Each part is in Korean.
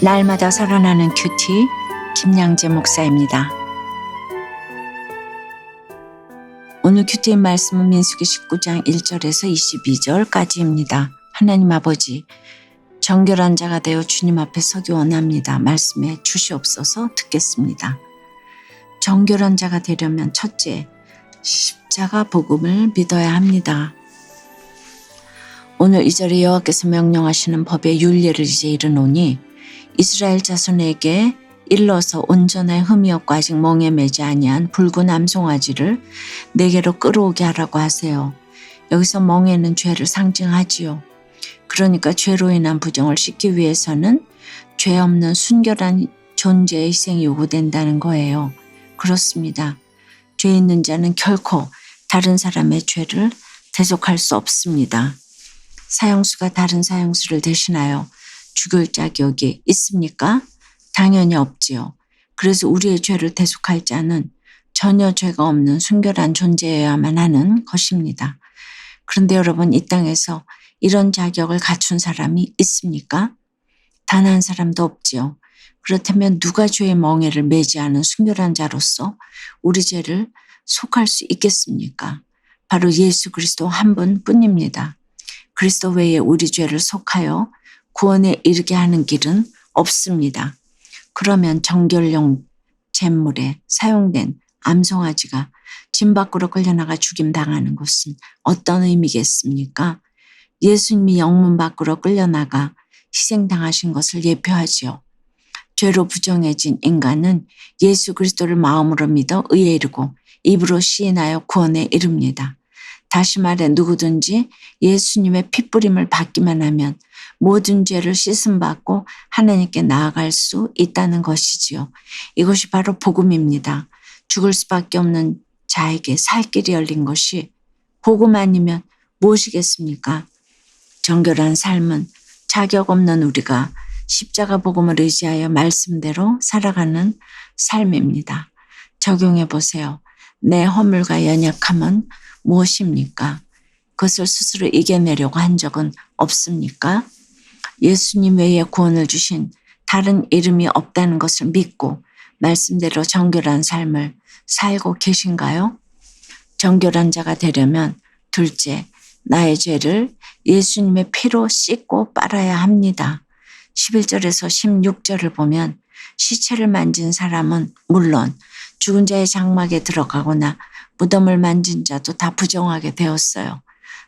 날마다 살아나는 큐티 김양재 목사입니다. 오늘 큐티의 말씀은 민수기 19장 1절에서 22절까지입니다. 하나님 아버지 정결한 자가 되어 주님 앞에 서기 원합니다. 말씀에 주시옵소서 듣겠습니다. 정결한 자가 되려면 첫째 십자가 복음을 믿어야 합니다. 오늘 이 절에 여호와께서 명령하시는 법의 윤례를 이제 이르노니 이스라엘 자손에게 일러서 온전한 흠이 없고 아직 멍에 매지 아니한 붉은 암송아지를 내게로 끌어오게 하라고 하세요. 여기서 멍에는 죄를 상징하지요. 그러니까 죄로 인한 부정을 씻기 위해서는 죄 없는 순결한 존재의 희생이 요구된다는 거예요. 그렇습니다. 죄 있는 자는 결코 다른 사람의 죄를 대속할 수 없습니다. 사형수가 다른 사형수를 대신하여 죽을 자격이 있습니까? 당연히 없지요. 그래서 우리의 죄를 대속할 자는 전혀 죄가 없는 순결한 존재여야만 하는 것입니다. 그런데 여러분 이 땅에서 이런 자격을 갖춘 사람이 있습니까? 단 한 사람도 없지요. 그렇다면 누가 죄의 멍에를 매지 않은 순결한 자로서 우리 죄를 속할 수 있겠습니까? 바로 예수 그리스도 한 분뿐입니다. 그리스도 외에 우리 죄를 속하여 구원에 이르게 하는 길은 없습니다. 그러면 정결용 잿물에 사용된 암송아지가 진 밖으로 끌려나가 죽임 당하는 것은 어떤 의미겠습니까? 예수님이 영문 밖으로 끌려나가 희생당하신 것을 예표하지요. 죄로 부정해진 인간은 예수 그리스도를 마음으로 믿어 의에 이르고 입으로 시인하여 구원에 이릅니다. 다시 말해 누구든지 예수님의 핏부림을 받기만 하면 모든 죄를 씻음받고 하나님께 나아갈 수 있다는 것이지요. 이것이 바로 복음입니다. 죽을 수밖에 없는 자에게 살 길이 열린 것이 복음 아니면 무엇이겠습니까? 정결한 삶은 자격 없는 우리가 십자가 복음을 의지하여 말씀대로 살아가는 삶입니다. 적용해 보세요. 내 허물과 연약함은 무엇입니까? 그것을 스스로 이겨내려고 한 적은 없습니까? 예수님 외에 구원을 주신 다른 이름이 없다는 것을 믿고 말씀대로 정결한 삶을 살고 계신가요? 정결한 자가 되려면 둘째, 나의 죄를 예수님의 피로 씻고 빨아야 합니다. 11절에서 16절을 보면 시체를 만진 사람은 물론 죽은 자의 장막에 들어가거나 무덤을 만진 자도 다 부정하게 되었어요.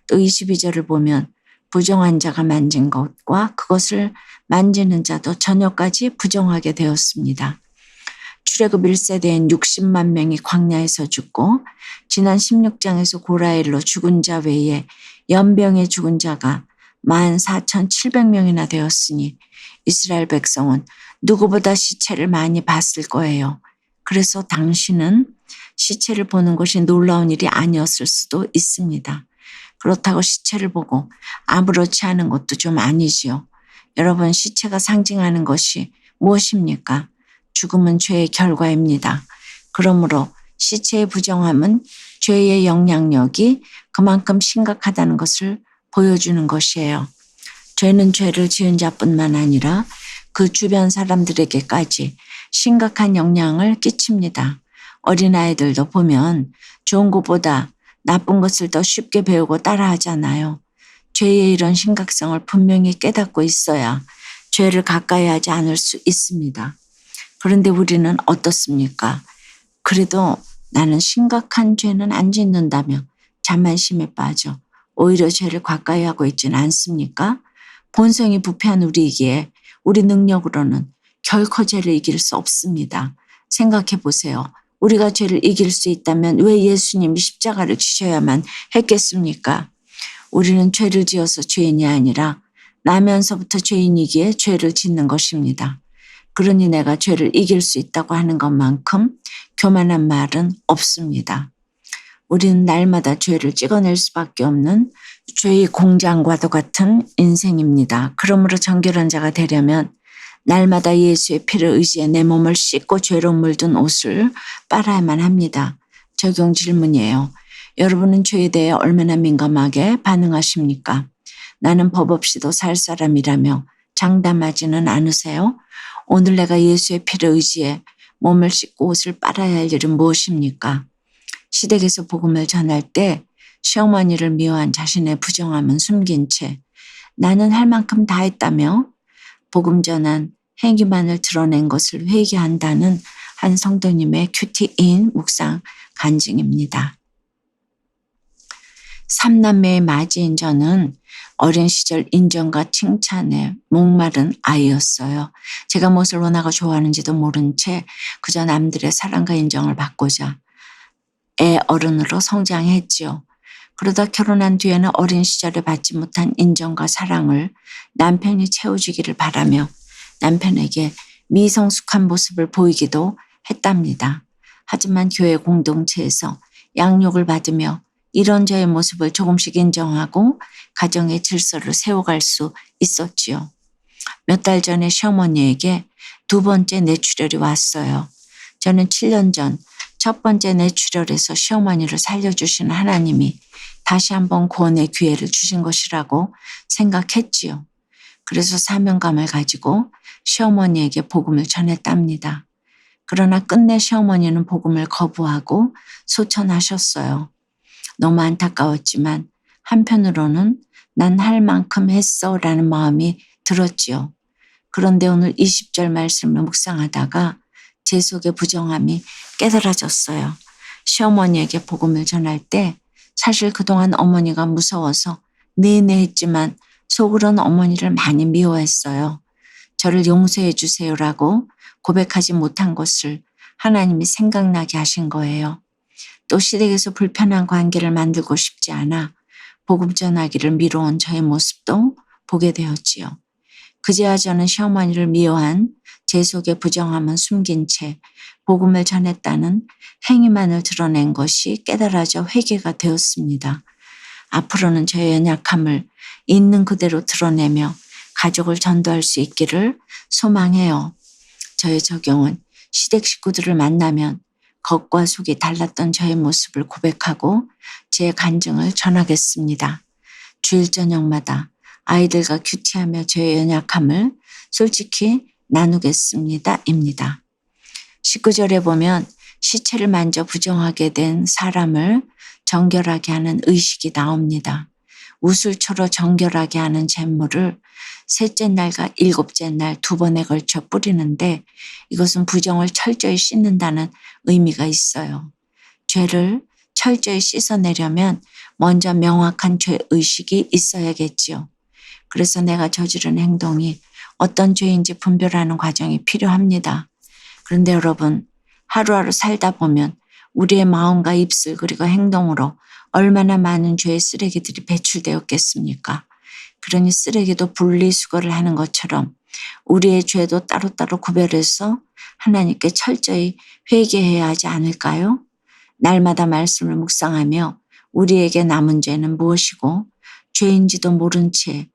또 22절을 보면 부정한 자가 만진 것과 그것을 만지는 자도 저녁까지 부정하게 되었습니다. 출애굽 1세대엔 60만 명이 광야에서 죽고 지난 16장에서 고라일로 죽은 자 외에 연병에 죽은 자가 14,700명이나 되었으니 이스라엘 백성은 누구보다 시체를 많이 봤을 거예요. 그래서 당신은 시체를 보는 것이 놀라운 일이 아니었을 수도 있습니다. 그렇다고 시체를 보고 아무렇지 않은 것도 좀 아니지요. 여러분, 시체가 상징하는 것이 무엇입니까? 죽음은 죄의 결과입니다. 그러므로 시체의 부정함은 죄의 영향력이 그만큼 심각하다는 것을 보여주는 것이에요. 죄는 죄를 지은 자뿐만 아니라 그 주변 사람들에게까지 심각한 영향을 끼칩니다. 어린아이들도 보면 좋은 것보다 나쁜 것을 더 쉽게 배우고 따라하잖아요. 죄의 이런 심각성을 분명히 깨닫고 있어야 죄를 가까이 하지 않을 수 있습니다. 그런데 우리는 어떻습니까? 그래도 나는 심각한 죄는 안 짓는다며 자만심에 빠져 오히려 죄를 가까이 하고 있지는 않습니까? 본성이 부패한 우리에게 우리 능력으로는 결코 죄를 이길 수 없습니다. 생각해 보세요. 우리가 죄를 이길 수 있다면 왜 예수님이 십자가를 지셔야만 했겠습니까? 우리는 죄를 지어서 죄인이 아니라 나면서부터 죄인이기에 죄를 짓는 것입니다. 그러니 내가 죄를 이길 수 있다고 하는 것만큼 교만한 말은 없습니다. 우리는 날마다 죄를 찍어낼 수밖에 없는 죄의 공장과도 같은 인생입니다. 그러므로 정결한 자가 되려면 날마다 예수의 피를 의지해 내 몸을 씻고 죄로 물든 옷을 빨아야만 합니다. 적용 질문이에요. 여러분은 죄에 대해 얼마나 민감하게 반응하십니까? 나는 법 없이도 살 사람이라며 장담하지는 않으세요? 오늘 내가 예수의 피를 의지해 몸을 씻고 옷을 빨아야 할 일은 무엇입니까? 시댁에서 복음을 전할 때 시어머니를 미워한 자신의 부정함은 숨긴 채 나는 할 만큼 다 했다며 복음 전한 행위만을 드러낸 것을 회개한다는 한 성도님의 큐티인 묵상 간증입니다. 삼남매의 맞이인 저는 어린 시절 인정과 칭찬에 목마른 아이였어요. 제가 무엇을 원하고 좋아하는지도 모른 채 그저 남들의 사랑과 인정을 받고자 애 어른으로 성장했지요. 그러다 결혼한 뒤에는 어린 시절에 받지 못한 인정과 사랑을 남편이 채워주기를 바라며 남편에게 미성숙한 모습을 보이기도 했답니다. 하지만 교회 공동체에서 양육을 받으며 이런 저의 모습을 조금씩 인정하고 가정의 질서를 세워갈 수 있었지요. 몇 달 전에 시어머니에게 두 번째 뇌출혈이 왔어요. 저는 7년 전 첫 번째 뇌출혈에서 시어머니를 살려주신 하나님이 다시 한번 구원의 기회를 주신 것이라고 생각했지요. 그래서 사명감을 가지고 시어머니에게 복음을 전했답니다. 그러나 끝내 시어머니는 복음을 거부하고 소천하셨어요. 너무 안타까웠지만 한편으로는 난 할 만큼 했어 라는 마음이 들었지요. 그런데 오늘 20절 말씀을 묵상하다가 제 속의 부정함이 깨달아졌어요. 시어머니에게 복음을 전할 때 사실 그동안 어머니가 무서워서 네네 했지만 속으로는 어머니를 많이 미워했어요. 저를 용서해 주세요라고 고백하지 못한 것을 하나님이 생각나게 하신 거예요. 또 시댁에서 불편한 관계를 만들고 싶지 않아 복음 전하기를 미뤄온 저의 모습도 보게 되었지요. 그제야 저는 시어머니를 미워한 제 속의 부정함은 숨긴 채 복음을 전했다는 행위만을 드러낸 것이 깨달아져 회개가 되었습니다. 앞으로는 저의 연약함을 있는 그대로 드러내며 가족을 전도할 수 있기를 소망해요. 저의 적용은 시댁 식구들을 만나면 겉과 속이 달랐던 저의 모습을 고백하고 제 간증을 전하겠습니다. 주일 저녁마다 아이들과 큐티하며 저의 연약함을 솔직히 나누겠습니다. 입니다. 19절에 보면 시체를 만져 부정하게 된 사람을 정결하게 하는 의식이 나옵니다. 우술초로 정결하게 하는 잿물을 셋째 날과 일곱째 날 두 번에 걸쳐 뿌리는데 이것은 부정을 철저히 씻는다는 의미가 있어요. 죄를 철저히 씻어내려면 먼저 명확한 죄 의식이 있어야겠지요. 그래서 내가 저지른 행동이 어떤 죄인지 분별하는 과정이 필요합니다. 그런데 여러분, 하루하루 살다 보면 우리의 마음과 입술 그리고 행동으로 얼마나 많은 죄의 쓰레기들이 배출되었겠습니까? 그러니 쓰레기도 분리수거를 하는 것처럼 우리의 죄도 따로따로 구별해서 하나님께 철저히 회개해야 하지 않을까요? 날마다 말씀을 묵상하며 우리에게 남은 죄는 무엇이고 죄인지도 모른 채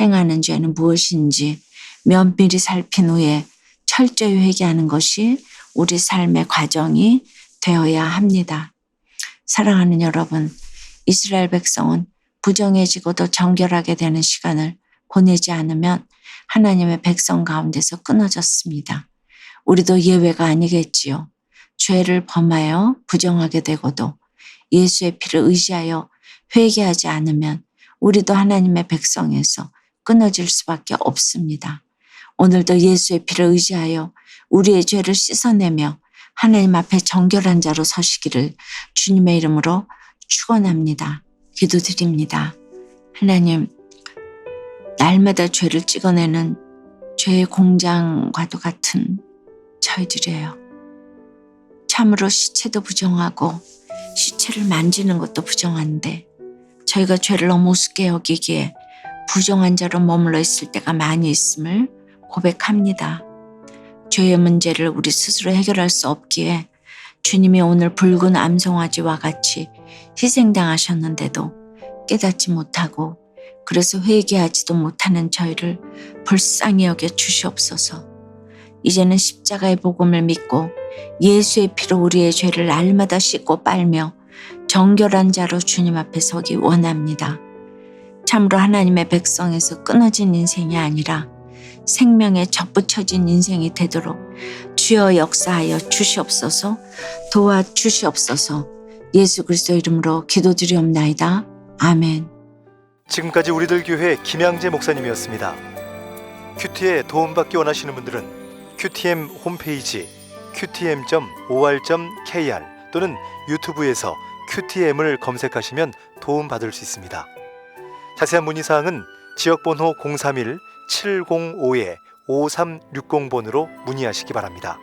행하는 죄는 무엇인지 면밀히 살핀 후에 철저히 회개하는 것이 우리 삶의 과정이 되어야 합니다. 사랑하는 여러분, 이스라엘 백성은 부정해지고도 정결하게 되는 시간을 보내지 않으면 하나님의 백성 가운데서 끊어졌습니다. 우리도 예외가 아니겠지요. 죄를 범하여 부정하게 되고도 예수의 피를 의지하여 회개하지 않으면 우리도 하나님의 백성에서 끊어질 수밖에 없습니다. 오늘도 예수의 피를 의지하여 우리의 죄를 씻어내며 하나님 앞에 정결한 자로 서시기를 주님의 이름으로 축원합니다. 기도드립니다. 하나님, 날마다 죄를 찍어내는 죄의 공장과도 같은 저희들이에요. 참으로 시체도 부정하고 시체를 만지는 것도 부정한데 저희가 죄를 너무 우습게 여기기에 부정한 자로 머물러 있을 때가 많이 있음을 고백합니다. 죄의 문제를 우리 스스로 해결할 수 없기에 주님이 오늘 붉은 암송아지와 같이 희생당하셨는데도 깨닫지 못하고 그래서 회개하지도 못하는 저희를 불쌍히 여겨 주시옵소서. 이제는 십자가의 복음을 믿고 예수의 피로 우리의 죄를 날마다 씻고 빨며 정결한 자로 주님 앞에 서기 원합니다. 참으로 하나님의 백성에서 끊어진 인생이 아니라 생명에 접붙여진 인생이 되도록 주여 역사하여 주시옵소서 도와 주시옵소서 예수 그리스도 이름으로 기도드리옵나이다. 아멘. 지금까지 우리들 교회 김양재 목사님이었습니다. 큐티에 도움받기 원하시는 분들은 큐티엠 홈페이지 qtm.or.kr 또는 유튜브에서 큐티엠을 검색하시면 도움받을 수 있습니다. 자세한 문의 사항은 지역번호 031 705에 5360번으로 문의하시기 바랍니다.